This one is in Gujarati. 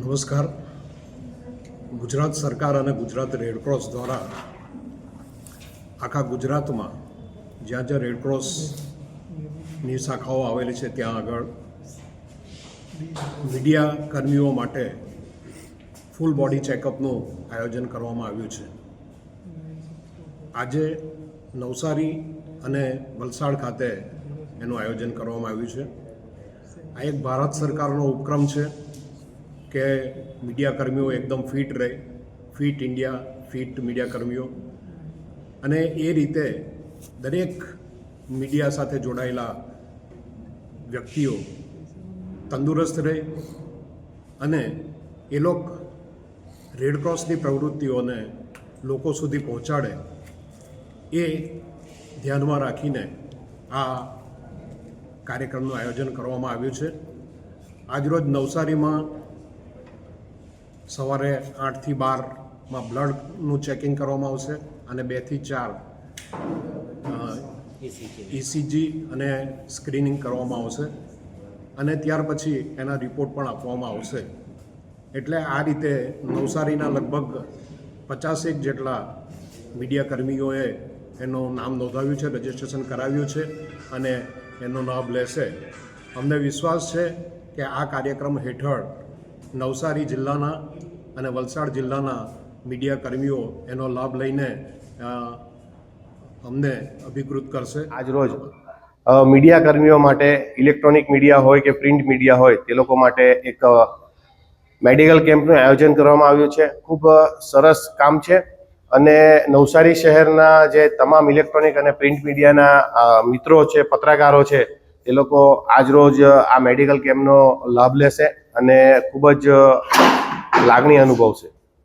નમસ્કાર. ગુજરાત સરકાર અને ગુજરાત રેડક્રોસ દ્વારા આખા ગુજરાતમાં જ્યાં જ્યાં રેડક્રોસની શાખાઓ આવેલી છે, ત્યાં આગળ મીડિયા કર્મીઓ માટે ફૂલ બોડી ચેકઅપનું આયોજન કરવામાં આવ્યું છે. આજે નવસારી અને વલસાડ ખાતે એનું આયોજન કરવામાં આવ્યું છે. આ એક ભારત સરકારનો ઉપક્રમ છે. કે મીડિયા કર્મીઓ એકદમ ફિટ રહે, ફિટ ઇન્ડિયા, ફિટ મીડિયા કર્મીઓ. અને એ રીતે દરેક મીડિયા સાથે જોડાયેલા વ્યક્તિઓ તંદુરસ્ત રહે અને એ લોકો રેડક્રોસની પ્રવૃત્તિઓને લોકો સુધી પહોંચાડે એ ધ્યાનમાં રાખીને આ કાર્યક્રમનું આયોજન કરવામાં આવ્યું છે. આજરોજ નવસારીમાં સવારે આઠથી બારમાં બ્લડનું ચેકિંગ કરવામાં આવશે અને બેથી ચાર ઇસીજી અને સ્ક્રીનિંગ કરવામાં આવશે. અને ત્યાર પછી એના રિપોર્ટ પણ આપવામાં આવશે. એટલે આ રીતે નવસારીના લગભગ પચાસેક જેટલા મીડિયા કર્મીઓએ એનું નામ નોંધાવ્યું છે, રજિસ્ટ્રેશન કરાવ્યું છે અને એનો લાભ લેશે. અમને વિશ્વાસ છે કે આ કાર્યક્રમ હેઠળ નવસારી જિલ્લાના અને વલસાડ જિલ્લાના મીડિયા કર્મીઓ એનો લાભ લઈને અમને અભિકૃત કરશે. આજરોજ મીડિયા કર્મીઓ માટે ઇલેક્ટ્રોનિક મીડિયા હોય કે પ્રિન્ટ મીડિયા હોય, તે લોકો માટે એક મેડિકલ કેમ્પનું આયોજન કરવામાં આવ્યું છે. ખૂબ સરસ કામ છે. અને નવસારી શહેરના જે તમામ ઇલેક્ટ્રોનિક અને પ્રિન્ટ મીડિયાના મિત્રો છે, પત્રકારો છે એ લોકો આજરોજ આ મેડિકલ કેમ્પનો લાભ લેશે અને ખૂબ જ લાગણી અનુભવશે.